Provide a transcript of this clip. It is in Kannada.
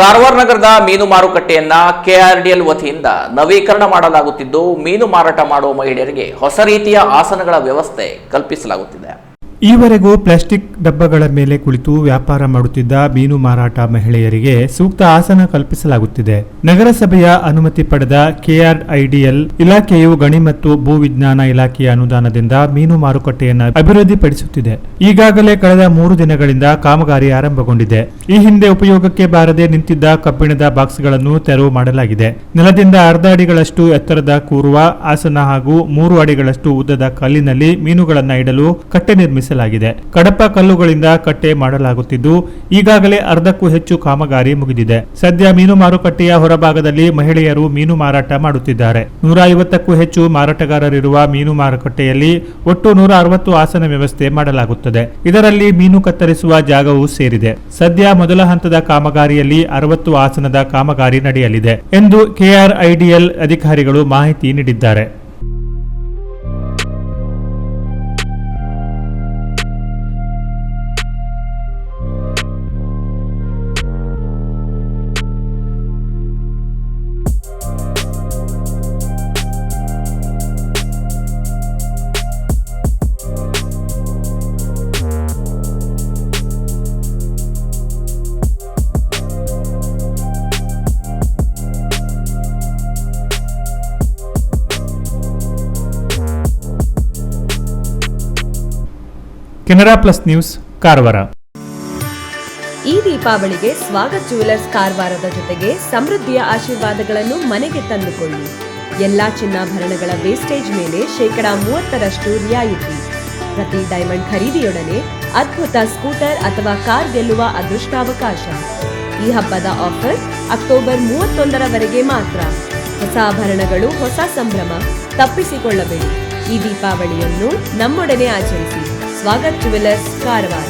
ಕಾರವಾರ ನಗರದ ಮೀನು ಮಾರುಕಟ್ಟೆಯನ್ನ ಕೆಆರ್ಡಿಎಲ್ ವತಿಯಿಂದ ನವೀಕರಣ ಮಾಡಲಾಗುತ್ತಿದ್ದು, ಮೀನು ಮಾರಾಟ ಮಾಡುವ ಮಹಿಳೆಯರಿಗೆ ಹೊಸ ರೀತಿಯ ಆಸನಗಳ ವ್ಯವಸ್ಥೆ ಕಲ್ಪಿಸಲಾಗುತ್ತಿದೆ. ಈವರೆಗೂ ಪ್ಲಾಸ್ಟಿಕ್ ಡಬ್ಬಗಳ ಮೇಲೆ ಕುಳಿತು ವ್ಯಾಪಾರ ಮಾಡುತ್ತಿದ್ದ ಮೀನು ಮಾರಾಟ ಮಹಿಳೆಯರಿಗೆ ಸೂಕ್ತ ಆಸನ ಕಲ್ಪಿಸಲಾಗುತ್ತಿದೆ. ನಗರಸಭೆಯ ಅನುಮತಿ ಪಡೆದ ಕೆಆರ್ಐಡಿಎಲ್ ಇಲಾಖೆಯು ಗಣಿ ಮತ್ತು ಭೂ ವಿಜ್ಞಾನ ಇಲಾಖೆಯ ಅನುದಾನದಿಂದ ಮೀನು ಮಾರುಕಟ್ಟೆಯನ್ನು ಅಭಿವೃದ್ಧಿಪಡಿಸುತ್ತಿದೆ. ಈಗಾಗಲೇ ಕಳೆದ ಮೂರು ದಿನಗಳಿಂದ ಕಾಮಗಾರಿ ಆರಂಭಗೊಂಡಿದೆ. ಈ ಹಿಂದೆ ಉಪಯೋಗಕ್ಕೆ ಬಾರದೆ ನಿಂತಿದ್ದ ಕಬ್ಬಿಣದ ಬಾಕ್ಸ್ಗಳನ್ನು ತೆರವು ಮಾಡಲಾಗಿದೆ. ನೆಲದಿಂದ ಅರ್ಧ ಅಡಿಗಳಷ್ಟು ಎತ್ತರದ ಕೂರುವ ಆಸನ ಹಾಗೂ ಮೂರು ಅಡಿಗಳಷ್ಟು ಉದ್ದದ ಕಲ್ಲಿನಲ್ಲಿ ಮೀನುಗಳನ್ನು ಇಡಲು ಕಟ್ಟೆ ನಿರ್ಮಿಸಲಾಗಿದೆ ಕಡಪ ಕಲ್ಲುಗಳಿಂದ ಕಟ್ಟೆ ಮಾಡಲಾಗುತ್ತಿದ್ದು, ಈಗಾಗಲೇ ಅರ್ಧಕ್ಕೂ ಹೆಚ್ಚು ಕಾಮಗಾರಿ ಮುಗಿದಿದೆ. ಸದ್ಯ ಮೀನು ಮಾರುಕಟ್ಟೆಯ ಹೊರಭಾಗದಲ್ಲಿ ಮಹಿಳೆಯರು ಮೀನು ಮಾರಾಟ ಮಾಡುತ್ತಿದ್ದಾರೆ. ನೂರ ಐವತ್ತಕ್ಕೂ ಹೆಚ್ಚು ಮಾರಾಟಗಾರರಿರುವ ಮೀನು ಮಾರುಕಟ್ಟೆಯಲ್ಲಿ ಒಟ್ಟು ನೂರ ಅರವತ್ತು ಆಸನ ವ್ಯವಸ್ಥೆ ಮಾಡಲಾಗುತ್ತದೆ. ಇದರಲ್ಲಿ ಮೀನು ಕತ್ತರಿಸುವ ಜಾಗವೂ ಸೇರಿದೆ. ಸದ್ಯ ಮೊದಲ ಹಂತದ ಕಾಮಗಾರಿಯಲ್ಲಿ ಅರವತ್ತು ಆಸನದ ಕಾಮಗಾರಿ ನಡೆಯಲಿದೆ ಎಂದು ಕೆಆರ್ಐಡಿಎಲ್ ಅಧಿಕಾರಿಗಳು ಮಾಹಿತಿ ನೀಡಿದ್ದಾರೆ. Canara plus news, Karwar. ಈ ದೀಪಾವಳಿಗೆ ಸ್ವಾಗತ್ ಜುವೆಲರ್ಸ್ ಕಾರವಾರದ ಜೊತೆಗೆ ಸಮೃದ್ಧಿಯ ಆಶೀರ್ವಾದಗಳನ್ನು ಮನೆಗೆ ತಂದುಕೊಳ್ಳಿ. ಎಲ್ಲಾ ಚಿನ್ನಾಭರಣಗಳ ವೇಸ್ಟೇಜ್ ಮೇಲೆ ಶೇಕಡಾ ಮೂವತ್ತರಷ್ಟು ರಿಯಾಯಿತಿ. ಪ್ರತಿ ಡೈಮಂಡ್ ಖರೀದಿಯೊಡನೆ ಅದ್ಭುತ ಸ್ಕೂಟರ್ ಅಥವಾ ಕಾರ್ ಗೆಲ್ಲುವ ಅದೃಷ್ಟಾವಕಾಶ. ಈ ಹಬ್ಬದ ಆಫರ್ ಅಕ್ಟೋಬರ್ ಮೂವತ್ತೊಂದರವರೆಗೆ ಮಾತ್ರ. ಹೊಸ ಆಭರಣಗಳು, ಹೊಸ ಸಂಭ್ರಮ ತಪ್ಪಿಸಿಕೊಳ್ಳಬೇಡಿ. ಈ ದೀಪಾವಳಿಯನ್ನು ನಮ್ಮೊಡನೆ ಆಚರಿಸಿ. ಸ್ವಾಗತ್ ಜುವೆಲರ್ಸ್ ಕಾರವಾರ